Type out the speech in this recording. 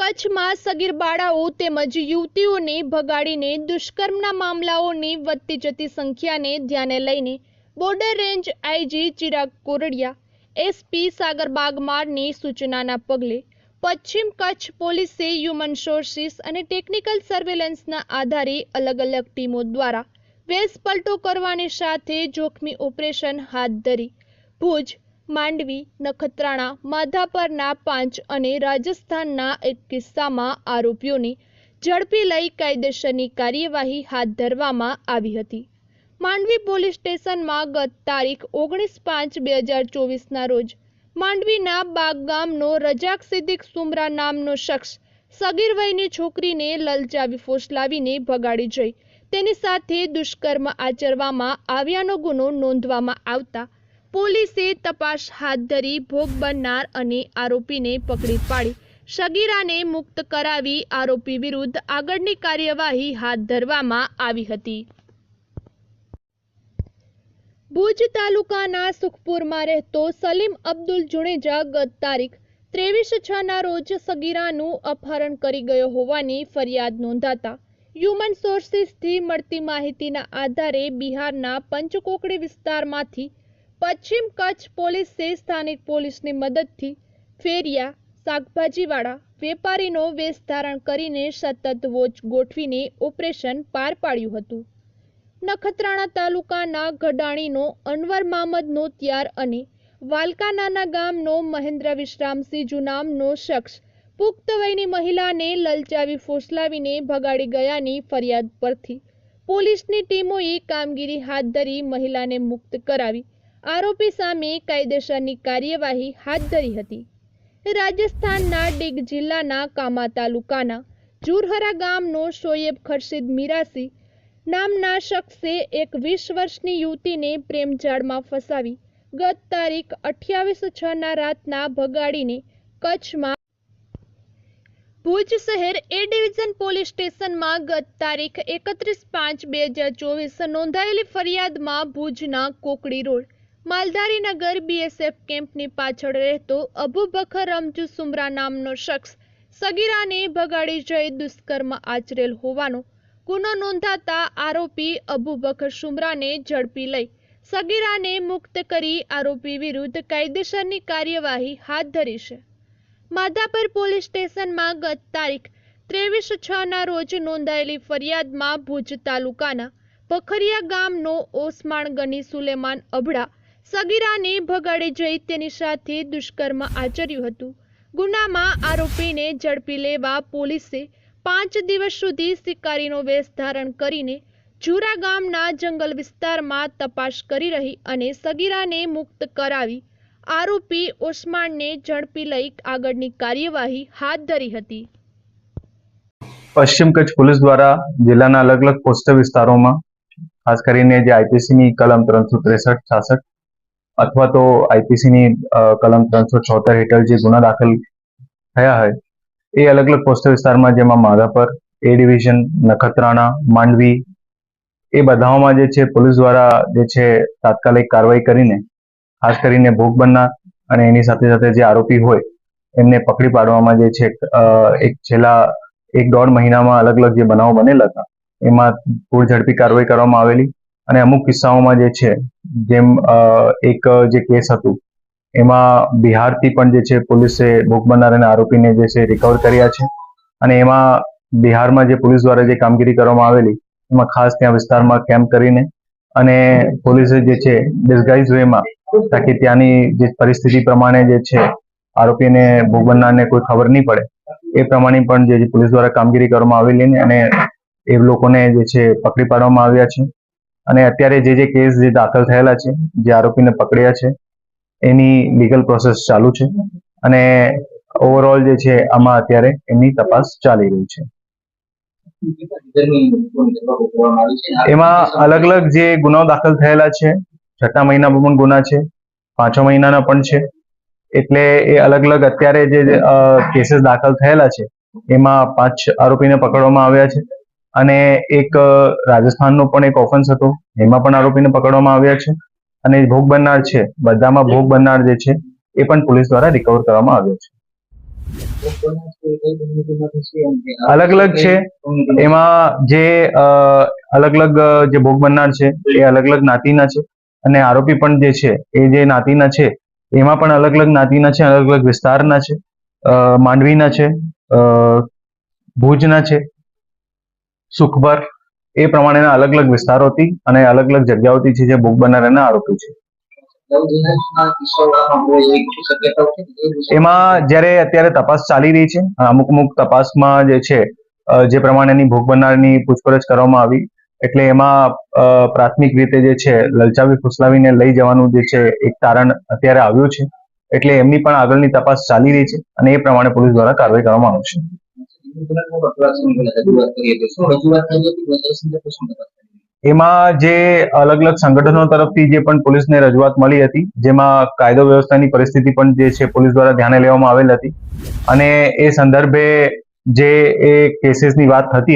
કચ્છમાં સગીર બાળાઓ તેમજ યુવતીઓને ભગાડીને દુષ્કર્મના મામલાઓની વધતી જતી સંખ્યાને ધ્યાને લઈને border range IG Chirag Kordiya, SP Sagar બાગમારની સૂચનાના પગલે પશ્ચિમ કચ્છ પોલીસે હ્યુમન સોર્સિસ અને ટેકનિકલ સર્વેલન્સના આધારે અલગ અલગ ટીમો દ્વારા વેશ પલટો કરવાની સાથે જોખમી ઓપરેશન હાથ ધરી. ભુજ માંડવી, નખત્રાણા, માધાપરના પાંચ અને રાજસ્થાનના એક કિસ્સામાં આરોપીઓને ઝડપી લઈ કાયદેસરની કાર્યવાહી હાથ ધરવામાં આવી હતી. માંડવી પોલીસ સ્ટેશનમાં ગત તારીખ ઓગણીસ પાંચ બે હજાર ચોવીસના રોજ માંડવીના બાગ ગામનો રજાક સિદ્દીક સુમરા નામનો શખ્સ સગીર વયની છોકરીને લલચાવી ફોસલાવીને ભગાડી જઈ. તેની સાથે દુષ્કર્મ આચરવામાં આવ્યાનો ગુનો નોંધવામાં આવતા પોલીસે તપાસ હાથ ધરી ભોગ બનનાર અને આરોપીને પકડી પાડી. સગીરાને મુક્ત કરાવી આરોપી વિરુદ્ધ આગળની કાર્યવાહી હાથ ધરવામાં આવી હતી. ભુજ તાલુકાના સુખપુરમાં રહેતો સલીમ અબ્દુલ જુણેજા ગત તારીખ ત્રેવીસ છના રોજ સગીરાનું અપહરણ કરી ગયો હોવાની ફરિયાદ નોંધાતા હ્યુમન સોર્સિસથી મળતી માહિતીના આધારે બિહારના પંચકોકડી વિસ્તારમાંથી પશ્ચિમ કચ્છ પોલીસે સ્થાનિક પોલીસની મદદથી ફેરિયા શાકભાજીવાળા વેપારીનો વેશ ધારણ કરીને સતત વોચ ગોઠવીને ઓપરેશન પાર પાડ્યું હતું. નખત્રાણા તાલુકાના ગડાણીનો અનવર મામદનો ત્યાર અને વાલકાનાના ગામનો મહેન્દ્ર વિશ્રામસિંહ જુનામનો શખ્સ પુખ્ત વયની મહિલાને લલચાવી ફોસલાવીને ભગાડી ગયાની ફરિયાદ પરથી પોલીસની ટીમોએ કામગીરી હાથ ધરી મહિલાને મુક્ત કરાવી આરોપી સામે કાયદેસરની કાર્યવાહી હાથ ધરી હતી. રાજસ્થાનના ડીગ જિલ્લાના કામા તાલુકાના જુરહરા ગામનો શોએબ ખર્શીદ મિરાસી નામના શખ્સે એક વીસ વર્ષની યુવતીને પ્રેમજાળમાં ફસાવી ગત તારીખ અઠ્યાવીસ છના રાતના ભગાડીને કચ્છમાં ભુજ શહેર એ ડિવિઝન પોલીસ સ્ટેશનમાં ગત તારીખ એકત્રીસ પાંચ બે હજાર ચોવીસ નોંધાયેલી ફરિયાદમાં ભુજના કોકડી રોડ માલધારીનગર બીએસએફ કેમ્પની પાછળ રહેતો અબુ બખર રમજુ સુમરા નામનો શખ્સ સગીરાને ભગાડી જઈ દુષ્કર્મ આચરેલ હોવાનો ગુનો નોંધાતા આરોપી અબુ બખર સુમરાને ઝડપી લઈ સગીરાને મુક્ત કરી આરોપી વિરુદ્ધ કાયદેસરની કાર્યવાહી હાથ ધરી છે. માધાપર પોલીસ સ્ટેશનમાં ગત તારીખ ત્રેવીસ છ ના રોજ નોંધાયેલી ફરિયાદમાં ભુજ તાલુકાના પખરિયા ગામનો ઓસમાણ ગની સુલેમાન અભડા સગીરાને ભગાડી જઈ તેની સાથે દુષ્કર્મ આચર્યું હતું. ગુનામાં આરોપીને ઝડપી લેવા પોલીસે પાંચ દિવસ સુધી શિકારીનો વેશ ધારણ કરીને જુરા ગામના જંગલ વિસ્તારમાં તપાસ કરી રહી અને સગીરાને મુક્ત કરાવી આરોપી ઓસમાનને ઝડપી લઈ આગળની કાર્યવાહી હાથ ધરી હતી. પશ્ચિમ કચ્છ પોલીસ દ્વારા જિલ્લાના અલગ અલગ પોસ્ટ વિસ્તારોમાં, ખાસ કરીને જે આઈપીસીની કલમ ત્રણસો ત્રેસઠ, છાસઠ અથવા તો આઈપીસીની કલમ ત્રણસો છોતેર હેઠળ જે ગુના દાખલ થયા હોય, એ અલગ અલગ પોસ્ટ વિસ્તારમાં, જેમાં માધાપર એ ડિવિઝન નખત્રાણા, માંડવી, એ બધાઓમાં જે છે, પોલીસ દ્વારા જે છે, તાત્કાલિક કાર્યવાહી કરીને, ખાસ કરીને ભોગ બનનાર અને એની સાથે સાથે જે આરોપી હોય, એમને પકડી પાડવામાં જે છે એક છેલ્લા એક દોઢ મહિનામાં અલગ અલગ જે બનાવો બનેલા હતા, એમાં પૂર ઝડપી કાર્યવાહી કરવામાં આવેલી. અને અમુક કિસ્સાઓમાં જે છે, જેમ એક જે કેસ હતું, એમાં બિહારથી પણ જે છે, પોલીસે ભોગ બનનાર અને આરોપીને જે છે રિકવર કર્યા છે. અને એમાં બિહારમાં જે પોલીસ દ્વારા જે કામગીરી કરવામાં આવેલી, એમાં ખાસ ત્યાં વિસ્તારમાં કેમ્પ કરીને અને પોલીસે જે છે ડિસ્ગાઇઝ વેમાં તાકી ત્યાંની જે પરિસ્થિતિ પ્રમાણે જે છે, આરોપીને ભોગ બનનારને કોઈ ખબર નહીં પડે. એ પ્રમાણે પણ જે પોલીસ દ્વારા કામગીરી કરવામાં આવેલી અને એ લોકોને જે છે, પકડી પાડવામાં આવ્યા છે. અને અત્યારે જે જે કેસ જે દાખલ થયેલા છે, જે આરોપીને પકડ્યા છે, એની લીગલ પ્રોસેસ ચાલુ છે. અને ઓવરઓલ જે છે, આમાં અત્યારે એમની તપાસ ચાલી રહી છે. એમાં અલગ અલગ જે ગુનાઓ દાખલ થયેલા છે, છઠ્ઠા મહિનામાં પણ ગુના છે પાંચો મહિનાના પણ છે. એટલે એ અલગ અલગ અત્યારે જે કેસીસ દાખલ થયેલા છે, એમાં પાંચ આરોપીને પકડવામાં આવ્યા છે. અને એક રાજસ્થાનનો પણ એક ઓફન્સ હતો. એમાં પણ આરોપીને પકડવામાં આવ્યા છે. અને ભોગ બનનાર છે. બધામાં ભોગ બનનાર જે છે, એ પણ પોલીસ દ્વારા રિકવર કરવામાં આવ્યો છે. અલગ અલગ છે. એમાં જે અલગ અલગ જે ભોગ બનનાર છે, એ અલગ અલગ નાતીના છે. અને આરોપી પણ જે છે, એ જે નાતીના છે, એમાં પણ અલગ અલગ નાતીના છે, અલગ અલગ વિસ્તારના છે. માંડવીના છે. ભુજના છે. સુખબર એ પ્રમાણેના અલગ અલગ વિસ્તારોથી અને અલગ અલગ જગ્યાઓથી છે જે ભોગ બનનારાના આરોપી છે. એમાં જ્યારે અત્યારે તપાસ ચાલી રહી છે, અમુક અમુક તપાસમાં જે છે જે પ્રમાણેની ભોગ બનનારની પૂછપરછ કરવામાં આવી, એટલે એમાં પ્રાથમિક રીતે જે છે, લલચાવી ફુસલાવીને લઈ જવાનું જે છે, એક તારણ અત્યારે આવ્યું છે. એટલે એમની પણ આગળની તપાસ ચાલી રહી છે અને એ પ્રમાણે પોલીસ દ્વારા કાર્યવાહી કરવામાં આવશે એમાં જે અલગ અલગ સંગઠનો તરફથી જે પણ પોલીસને રજૂઆત મળી હતી, જેમાં કાયદો વ્યવસ્થાની પરિસ્થિતિ પણ જે છે, પોલીસ દ્વારા ધ્યાને લેવામાં આવેલ હતી. અને એ સંદર્ભે જે એ કેસીસની વાત થતી